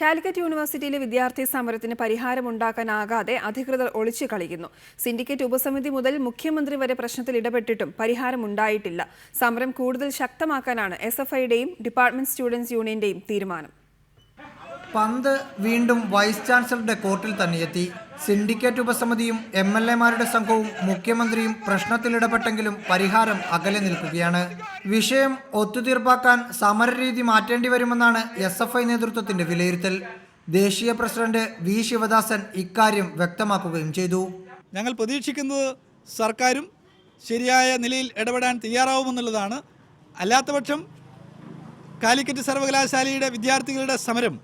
കാലിക്കറ്റ് യൂണിവേഴ്സിറ്റിയിലെ വിദ്യാർത്ഥി സമരത്തിന് പരിഹാരമുണ്ടാക്കാനാകാതെ അധികൃതർ ഒളിച്ചു കളിക്കുന്നു. സിൻഡിക്കേറ്റ് ഉപസമിതി മുതൽ മുഖ്യമന്ത്രി വരെ പ്രശ്നത്തിൽ ഇടപെട്ടിട്ടും പരിഹാരമുണ്ടായിട്ടില്ല. സമരം കൂടുതൽ ശക്തമാക്കാനാണ് എസ് ഡിപ്പാർട്ട്മെന്റ് സ്റ്റുഡൻസ് യൂണിയന്റെയും തീരുമാനം. പന്ത് വീണ്ടും വൈസ് ചാൻസലറുടെ കോർട്ടിൽ തന്നെയെത്തി. സിൻഡിക്കേറ്റ് ഉപസമിതിയും എം എൽ എമാരുടെ സംഘവും മുഖ്യമന്ത്രിയും പ്രശ്നത്തിലിടപെട്ടെങ്കിലും പരിഹാരം അകലെ നിൽക്കുകയാണ്. വിഷയം ഒത്തുതീർപ്പാക്കാൻ സമരരീതി മാറ്റേണ്ടി വരുമെന്നാണ് എസ് എഫ് ഐ നേതൃത്വത്തിന്റെ വിലയിരുത്തൽ. ദേശീയ പ്രസിഡന്റ് വി ശിവദാസൻ ഇക്കാര്യം വ്യക്തമാക്കുകയും ചെയ്തു. ഞങ്ങൾ പ്രതീക്ഷിക്കുന്നത് സർക്കാരും ശരിയായ നിലയിൽ ഇടപെടാൻ തയ്യാറാവുമെന്നുള്ളതാണ്. അല്ലാത്തപക്ഷം കാലിക്കറ്റ് സർവകലാശാലയുടെ വിദ്യാർത്ഥികളുടെ സമരം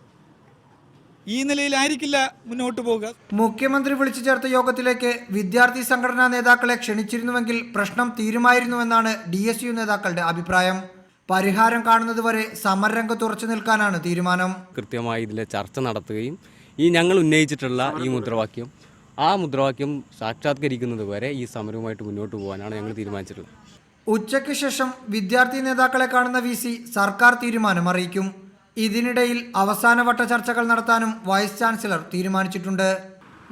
ഈ നിലയിലായിരിക്കില്ല മുന്നോട്ട് പോകുക മുഖ്യമന്ത്രി വിളിച്ചു ചേർത്ത യോഗത്തിലേക്ക് വിദ്യാർത്ഥി സംഘടനാ നേതാക്കളെ ക്ഷണിച്ചിരുന്നുവെങ്കിൽ പ്രശ്നം തീരുമായിരുന്നുവെന്നാണ് ഡി എസ് യു നേതാക്കളുടെ അഭിപ്രായം. പരിഹാരം കാണുന്നതുവരെ സമരരംഗത്ത് ഉറച്ചു നിൽക്കാനാണ് തീരുമാനം. കൃത്യമായി ഇതിലെ ചർച്ച നടത്തുകയും ഈ ഞങ്ങൾ ഉന്നയിച്ചിട്ടുള്ള ഈ മുദ്രാവാക്യം ആ മുദ്രാവാക്യം സാക്ഷാത്കരിക്കുന്നത് വരെ ഈ സമരവുമായിട്ട് മുന്നോട്ട് പോകാനാണ് ഞങ്ങൾ തീരുമാനിച്ചിട്ടുള്ളത്. ഉച്ചയ്ക്ക് ശേഷം വിദ്യാർത്ഥി നേതാക്കളെ കാണുന്ന വി സി സർക്കാർ തീരുമാനം അറിയിക്കും. ഇതിനിടയിൽ അവസാനവട്ട ചർച്ചകൾ നടത്താനും വൈസ് ചാൻസലർ തീരുമാനിച്ചിട്ടുണ്ട്.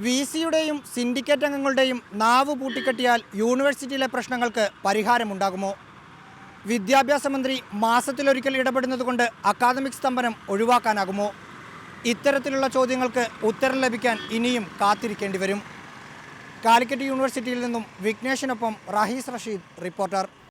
വി സിയുടെയും സിൻഡിക്കേറ്റ് അംഗങ്ങളുടെയും നാവ് പൂട്ടിക്കെട്ടിയാൽ യൂണിവേഴ്സിറ്റിയിലെ പ്രശ്നങ്ങൾക്ക് പരിഹാരമുണ്ടാകുമോ? വിദ്യാഭ്യാസ മന്ത്രി മാസത്തിലൊരിക്കൽ ഇടപെടുന്നതുകൊണ്ട് അക്കാദമിക് സ്തംഭനം ഒഴിവാക്കാനാകുമോ? ഇത്തരത്തിലുള്ള ചോദ്യങ്ങൾക്ക് ഉത്തരം ലഭിക്കാൻ ഇനിയും കാത്തിരിക്കേണ്ടി വരും. കാലിക്കറ്റ് യൂണിവേഴ്സിറ്റിയിൽ നിന്നും വിഘ്നേഷിനൊപ്പം റഹീസ് റഷീദ് റിപ്പോർട്ടർ.